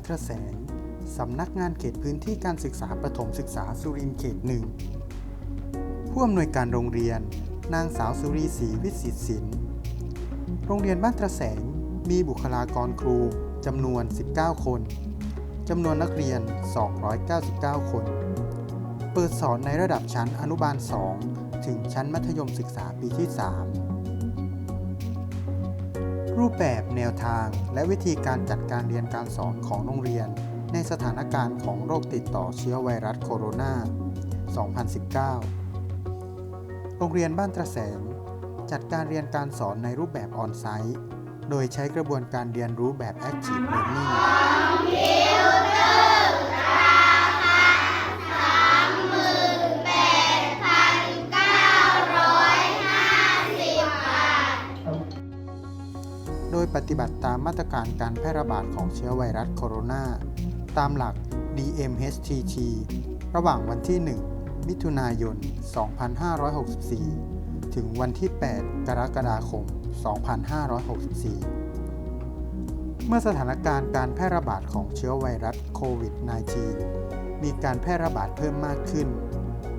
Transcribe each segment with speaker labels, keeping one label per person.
Speaker 1: เรียนบ้านตระแสงสำนักงานเขตพื้นที่การศึกษาประถมศึกษาสุรินทร์เขตหนึ่งผู้อำนวยการโรงเรียน นางสาวสุรีศรีวิสิตศิลป์โรงเรียนบ้านตระแสงมีบุคลากรครูจำนวน 19 คนจำนวนนักเรียน 299 คน เปิดสอนในระดับชั้นอนุบาล 2 ถึงชั้นมัธยมศึกษาปีที่ 3 รูปแบบแนวทางและวิธีการจัดการเรียนการสอนของโรงเรียน ในสถานการณ์ของโรคติดต่อเชื้อไวรัสโคโรนา 2019 โรงเรียนบ้านตระแสง จัดการเรียนการสอนในรูปแบบออนไซต์ โดยใช้กระบวนการเรียนรู้แบบ Active Learning ยปฏิบัติตามมาตรการการแพร่ระบาดของเชื้อไวรัสโคโรนา ตามหลัก DMHTT ระหว่างวันที่ 1 มิถุนายน 2564 ถึงวันที่ 8 กรกฎาคม 2564 เมื่อสถานการณ์การแพร่ระบาดของเชื้อไวรัสโควิด -19 มีการแพร่ระบาดเพิ่มมากขึ้น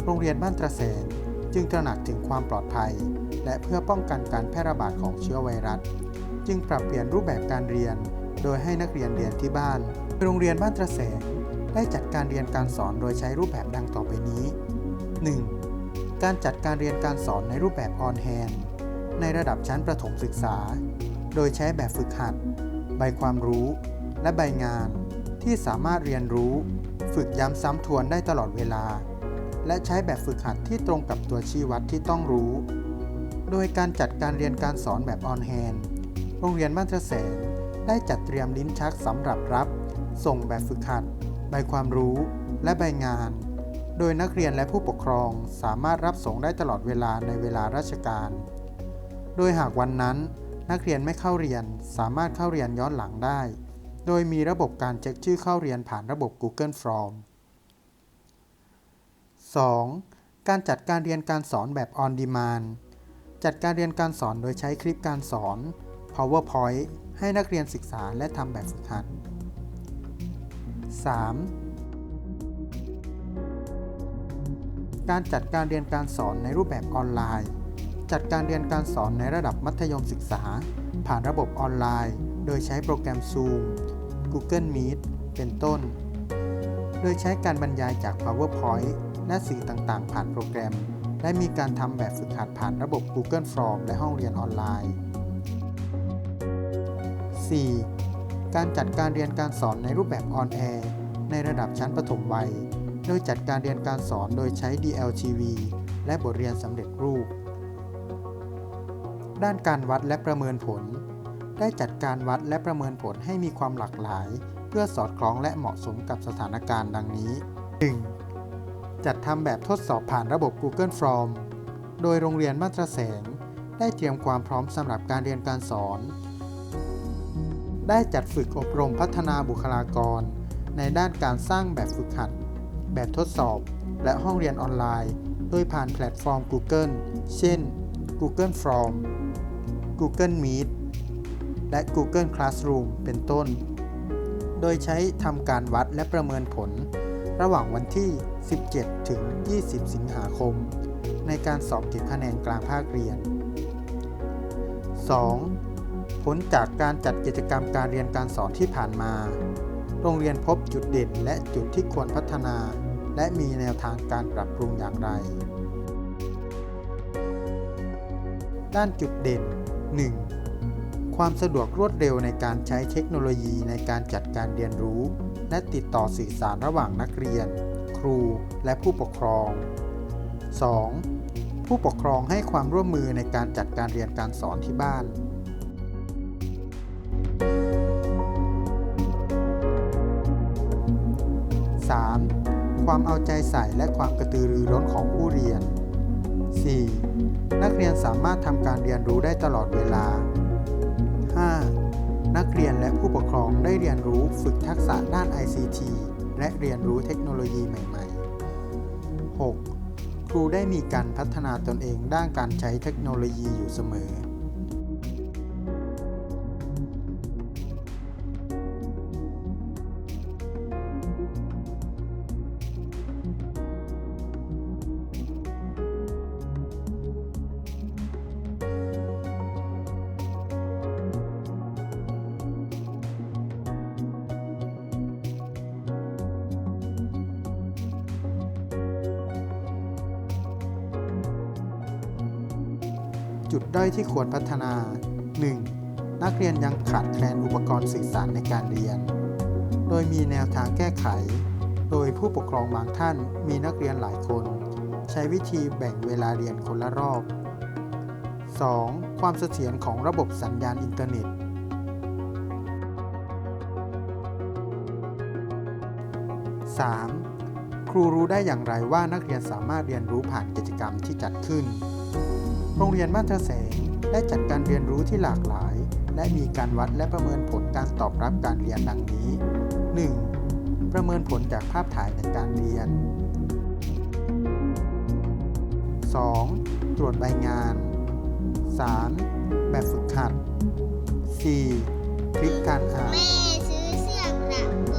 Speaker 1: โรงเรียนบ้านตระแสงจึงตระหนักถึงความปลอดภัย และเพื่อป้องกันการแพร่ระบาดของเชื้อไวรัส จึงปรับเปลี่ยนรูปแบบการเรียน โดยให้นักเรียนเรียนที่บ้าน โรงเรียนบ้านตระแสง ได้จัดการเรียนการสอนโดยใช้รูปแบบดังต่อไปนี้ 1. การจัดการเรียนการสอนในรูปแบบออนแฮนในระดับชั้นประถมศึกษา โดยใช้แบบฝึกหัด ใบความรู้ และใบงาน ที่สามารถเรียนรู้ ฝึกย้ำซ้ำทวนได้ตลอดเวลา และใช้แบบฝึกหัดที่ตรงกับตัวชี้วัดที่ต้องรู้ โดยการจัดการเรียนการสอนแบบออนแฮน โรงเรียนบ้านตระแสงได้จัดเตรียมลิ้นชักสำหรับรับ ส่งแบบฝึกหัด ใบความรู้ และใบงาน โดยนักเรียนและผู้ปกครองสามารถรับส่งได้ตลอดเวลาในเวลาราชการ โดยหากวันนั้น นักเรียนไม่เข้าเรียนสามารถเข้าเรียนย้อนหลังได้ โดยมีระบบการเช็คชื่อเข้าเรียนผ่านระบบ Google Form 2. การจัดการเรียนการสอนแบบ On Demand จัดการเรียนการสอนโดยใช้คลิปการสอน PowerPoint ให้นักเรียนศึกษาและทำแบบฝึกหัด 3. การจัดการเรียนการสอนในรูปแบบออนไลน์ จัดการเรียนการสอนในระดับมัธยมศึกษา ผ่านระบบออนไลน์ โดยใช้โปรแกรม Zoom Google Meet เป็นต้น โดยใช้การบรรยายจาก PowerPoint และสื่อต่างๆ ผ่านโปรแกรม และมีการทำแบบฝึกหัดผ่านระบบ Google Form และห้องเรียนออนไลน์ 4. การจัดการเรียนการสอนในรูปแบบออนแอร์ในระดับชั้นประถมวัย โดยจัดการเรียนการสอนโดยใช้ DLTV และบทเรียนสำเร็จรูป ด้านการวัดและประเมินผล ได้จัดการวัดและประเมินผลให้มีความหลากหลาย เพื่อสอดคล้องและเหมาะสมกับสถานการณ์ดังนี้ 1. จัดทำแบบทดสอบผ่านระบบ Google Form โดยโรงเรียนมาตรแสง ได้เตรียมความพร้อมสำหรับการเรียนการสอน ได้จัดฝึกอบรมพัฒนาบุคลากร ในด้านการสร้างแบบฝึกหัด แบบทดสอบ และห้องเรียนออนไลน์ โดยผ่านแพลตฟอร์ม Google เช่น Google Form Google Meet และ Google Classroom เป็นต้น โดยใช้ทำการวัดและประเมินผล ระหว่างวันที่ 17 ถึง 20 สิงหาคม ในการสอบเก็บคะแนนกลางภาคเรียน 2. ผลจากการจัดกิจกรรมการเรียนการสอนที่ผ่านมา โรงเรียนพบจุดเด่นและจุดที่ควรพัฒนา และมีแนวทางการปรับปรุงอย่างไร ด้านจุดเด่น 1. ความสะดวกรวดเร็วในการใช้เทคโนโลยีในการจัดการเรียนรู้ และติดต่อสื่อสารระหว่างนักเรียน ครูและผู้ปกครอง 2. ผู้ปกครองให้ความร่วมมือในการจัดการเรียนการสอนที่บ้าน ความเอาใจใส่และความกระตือรือร้นของผู้เรียน 4. นักเรียนสามารถทำการเรียนรู้ได้ตลอดเวลา 5. นักเรียนและผู้ปกครองได้เรียนรู้ฝึกทักษะด้าน ICT และเรียนรู้เทคโนโลยีใหม่ ๆ 6. ครูได้มีการพัฒนาตนเองด้านการใช้เทคโนโลยีอยู่เสมอ จุดด้อยที่ควรพัฒนา 1. นักเรียนยังขาดแคลนอุปกรณ์สื่อสารในการเรียน โดยมีแนวทางแก้ไข โดยผู้ปกครองบางท่านมีนักเรียนหลายคน ใช้วิธีแบ่งเวลาเรียนคนละรอบ 2. ความเสถียรของระบบสัญญาณอินเทอร์เน็ต 3. ครูรู้ได้อย่างไรว่านักเรียนสามารถเรียนรู้ผ่านกิจกรรมที่จัดขึ้น โรงเรียนบ้านทะแสงได้จัดการเรียนรู้ที่หลากหลาย และมีการวัดและประเมินผลการตอบรับการเรียนดังนี้ 1. ประเมินผลจากภาพถ่ายในการเรียน 2. ตรวจใบงาน 3. แบบฝึกหัด 4. คลิปการอ่าน
Speaker 2: แม่ซื้อเสื้อกระโ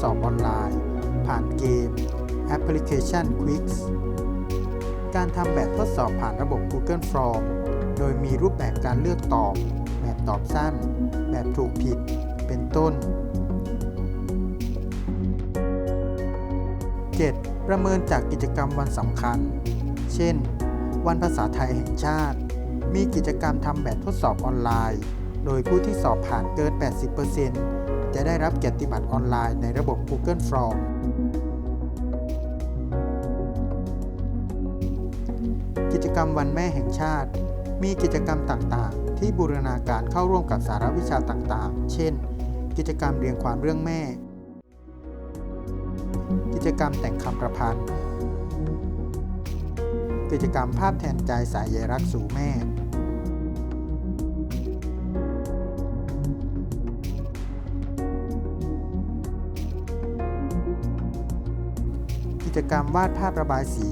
Speaker 2: สอบอ
Speaker 1: อนไลน์ ผ่านเกมแอปพลิเคชัน Quiz การทำแบบทดสอบผ่านระบบ Google Form โดยมีรูปแบบการเลือกตอบ แบบตอบสั้น แบบถูกผิด เป็นต้น 7. ประเมินจากกิจกรรมวันสำคัญ เช่น วันภาษาไทยแห่งชาติ มีกิจกรรมทำแบบทดสอบออนไลน์ โดยผู้ที่สอบผ่านเกิน 80% จะได้รับเกียรติบัตรออนไลน์ในระบบ Google Form กิจกรรมวันแม่แห่งชาติ มีกิจกรรมต่างๆ ที่บูรณาการเข้าร่วมกับสารวิชาต่างๆ เช่น กิจกรรมเรียงความเรื่องแม่ กิจกรรมแต่งคำประพันธ์ กิจกรรมภาพแทนใจสายใยรักสู่แม่ กิจกรรมวาดภาพระบายสี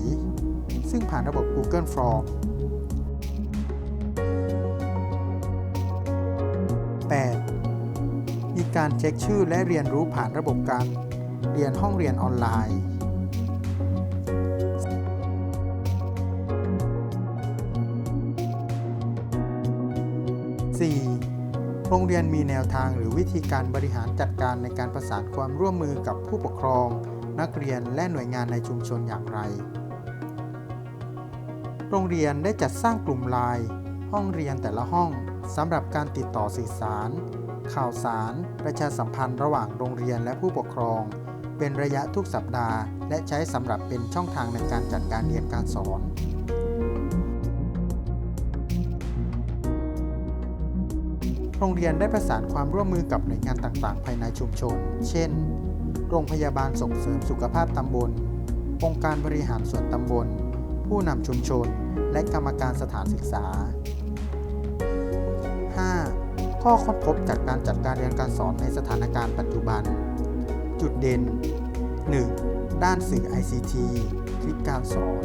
Speaker 1: ซึ่งผ่านระบบ Google Form 8. มีการเช็คชื่อและเรียนรู้ผ่านระบบการเรียนห้องเรียนออนไลน์ 4. โรงเรียนมีแนวทางหรือวิธีการบริหารจัดการในการประสานความร่วมมือกับผู้ปกครอง นักเรียนและหน่วยงานในชุมชนอย่างไร โรงเรียนได้จัดสร้างกลุ่มไลน์ห้องเรียนแต่ละห้องสำหรับการติดต่อสื่อสาร ข่าวสาร ประชาสัมพันธ์ระหว่างโรงเรียนและผู้ปกครอง เป็นระยะทุกสัปดาห์ และใช้สำหรับเป็นช่องทางในการจัดการเรียนการสอนโรงเรียนได้ประสานความร่วมมือกับหน่วยงานต่างๆ ภายในชุมชน เช่น โรงพยาบาลส่งเสริมสุขภาพตำบล องค์การบริหารส่วนตำบล ผู้นำชุมชน และกรรมการสถานศึกษา 5. ข้อค้นพบจากการจัดการเรียนการสอนในสถานการณ์ปัจจุบัน จุดเด่น 1. ด้านสื่อ ICT คลิปการสอน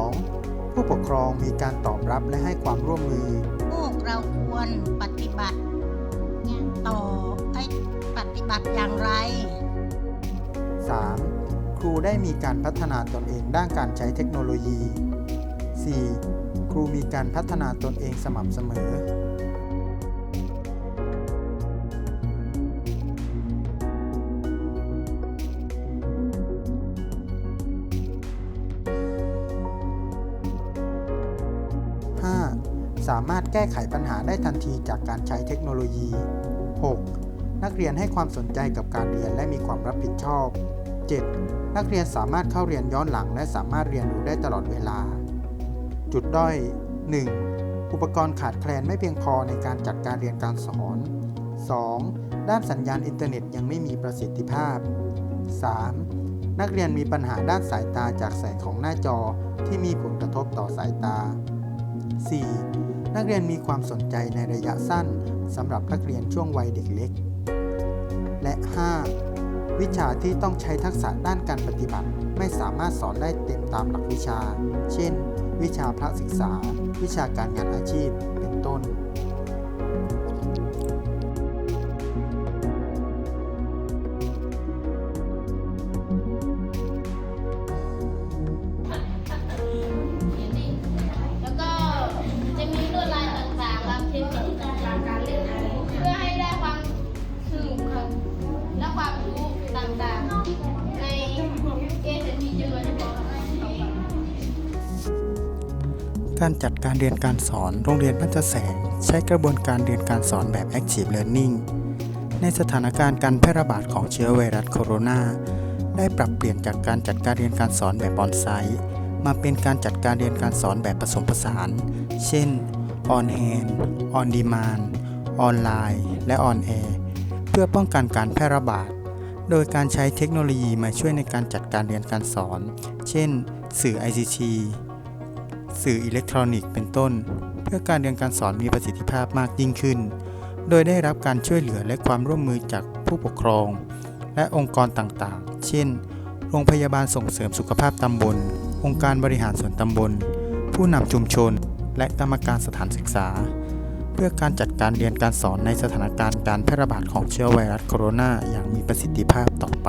Speaker 1: 2. ผู้ปกครองมีการตอบรับและให้ความร่วมมือ
Speaker 3: พวกเราควรปฏิบัติต่อ บัติอย่างไร
Speaker 1: 3. ครูได้มีการพัฒนาตนเองด้านการใช้เทคโนโลยี 4. ครูมีการพัฒนาตนเองสม่ำเสมอ 5. สามารถแก้ไขปัญหาได้ทันทีจากการใช้เทคโนโลยี 6. นักเรียนให้ความสนใจกับการเรียนและมีความรับผิดชอบ 7. นักเรียนสามารถเข้าเรียนย้อนหลัง และสามารถเรียนรู้ได้ตลอดเวลา จุดด้อย 1. อุปกรณ์ขาดแคลนไม่เพียงพอในการจัดการเรียนการสอน 2. ด้านสัญญาณอินเทอร์เน็ตยังไม่มีประสิทธิภาพ 3. นักเรียนมีปัญหาด้านสายตาจากแสงของหน้าจอที่มีผลกระทบต่อสายตา 4. นักเรียนมีความสนใจในระยะสั้นสำหรับนักเรียนช่วงวัยเด็กเล็ก และ 5. วิชาที่ต้องใช้ทักษะด้านการปฏิบัติ ไม่สามารถสอนได้เต็มตามหลักวิชา เช่น วิชาพระศึกษา วิชาการงานอาชีพ เป็นต้น การจัดการเรียนการสอนโรงเรียนบ้านแสง ใช้กระบวนการเรียนการสอนแบบ Active Learning ในสถานการณ์การแพร่ระบาดของเชื้อไวรัสโคโรนาได้ปรับเปลี่ยนจากการจัดการเรียนการสอนแบบออนไซต์มาเป็นการจัดการเรียนการสอนแบบผสมผสาน เช่น On Hand On Demand ออนไลน์ และ On Air เพื่อป้องกันการแพร่ระบาด โดยการใช้เทคโนโลยีมาช่วยในการจัดการเรียนการสอน เช่น สื่อ ICT สื่ออิเล็กทรอนิกส์เป็นต้น เพื่อการเรียนการสอนมีประสิทธิภาพมากยิ่งขึ้น โดยได้รับการช่วยเหลือและความร่วมมือจากผู้ปกครอง และองค์กรต่างๆ เช่น โรงพยาบาลส่งเสริมสุขภาพตำบล องค์การบริหารส่วนตำบล ผู้นำชุมชน และกรรมการสถานศึกษา เพื่อการจัดการเรียนการสอนในสถานการณ์การแพร่ระบาดของเชื้อไวรัสโคโรนาอย่างมีประสิทธิภาพต่อไป